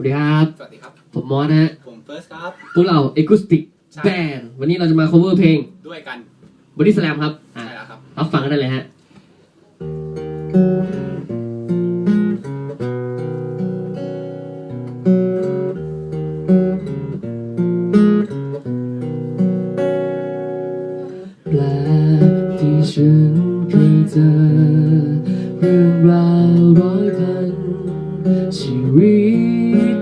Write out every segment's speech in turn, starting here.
สวัสดีครับ สวัสดีครับ ผมมอสนะฮะ ผมเฟิร์สครับ พวกเรา Acoustic ใช่ Band วันนี้เราจะมา cover เพลงด้วยกัน Body Slam ครับอะใช่แล้วครับ รับฟังกันได้เลยฮะ แปลกที่ฉันเคยเจอเรื่องราวร้อยพันชีวิต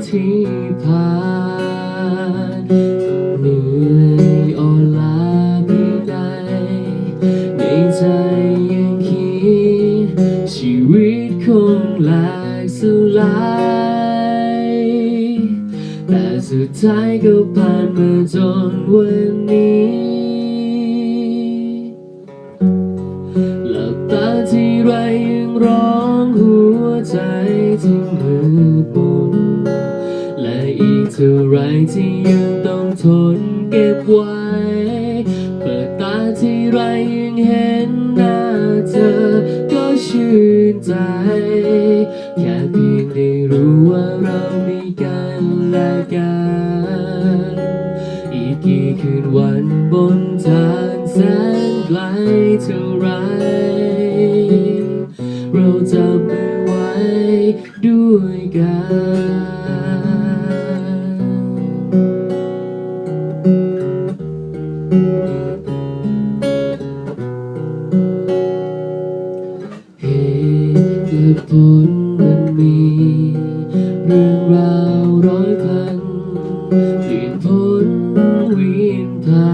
ที่ผ่านเหนื่อยอ่อนล้าเพียงใดในใจยังคิด ชีวิตคงแหลกสลายแต่สุดท้ายก็ผ่านมาจนวันนี้หลับตาที่ไรยังร้องหัวใจที่ ไรที่ยังต้องทนเก็บไว้ เปิดตาที่ไรยังเห็นหน้าเธอ ก็ชื่นใจ แค่เพียงได้รู้ว่าเรามีกันและกัน อีกกี่คืนวันบนทางแสนไกลเท่าไร เราจะไม่ไหวด้วยกัน ตุผลมันมีเรื่องราวร้อยพันเปลี่ยนพ้นวียนผ่า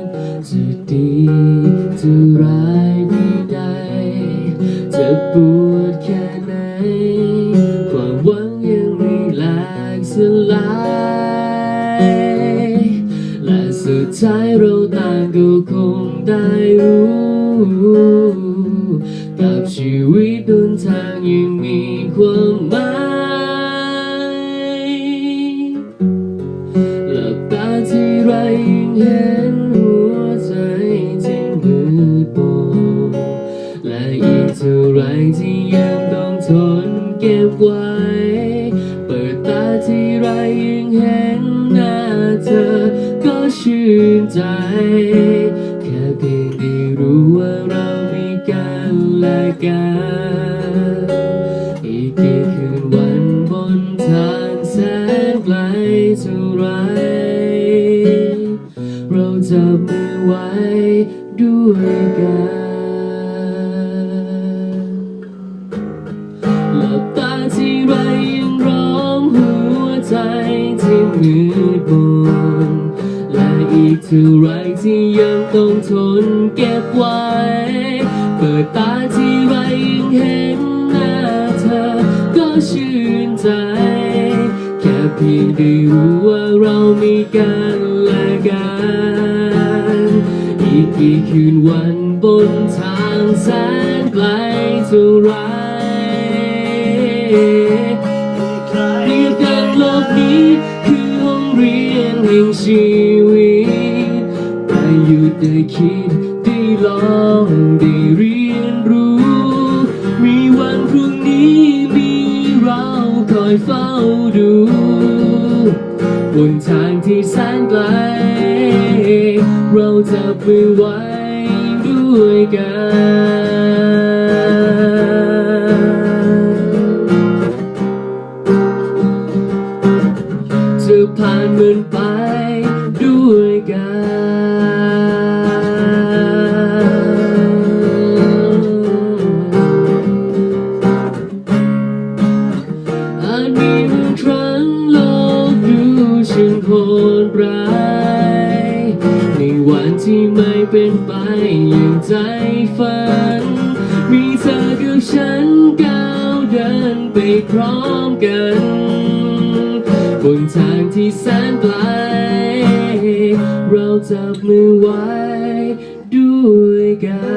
นจะดีจะร้ายเพียงใดจะปวดแค่ไหนความหวังยังไม่แหลกสลาย สุดท้ายเราต่างก็คงได้รู้กับชีวิตบนทางยังมีความหมายหลับตาที่ไรยังเห็นหัวใจที่มืดมนและอีกเท่าไรที่ยังต้องทนเก็บไว้ ใจ แค่เพียงได้รู้ว่าเรามีกันและกัน อีกกี่คืนวันบนทางแสนไกลเท่าไร เราจะไม่ไหวด้วยกันหลับตาที่ไรยังร้องหัวใจที่มืดมน อีกเท่าไรที่ยังต้องทนเก็บไว้ เปิดตาที่ไรยังเห็นหน้าเธอ ก็ชื่นใจ แค่เพียงได้รู้ว่าเรามีกันและกัน อีกกี่คืนวันบนทางแสนไกลเท่าไรเรียกกันโลกนี้คือห้องเรียนแห่งชีวิต หยุดได้คิดได้ลองได้เรียนรู้ มีวันพรุ่งนี้มีเราคอยเฝ้าดู บนทางที่แสนไกล เราจะไปไหวด้วยกันจะผ่านมันไปด้วยกัน อาจมีบางครั้งโลกดูช่างโหดร้ายในวันที่ไม่เป็นไปอย่างใจฝัน มีเธอกับฉันก้าวเดินไปพร้อมกันบนทางที่แสนไกลเราจับมือไว้ ด้วยกัน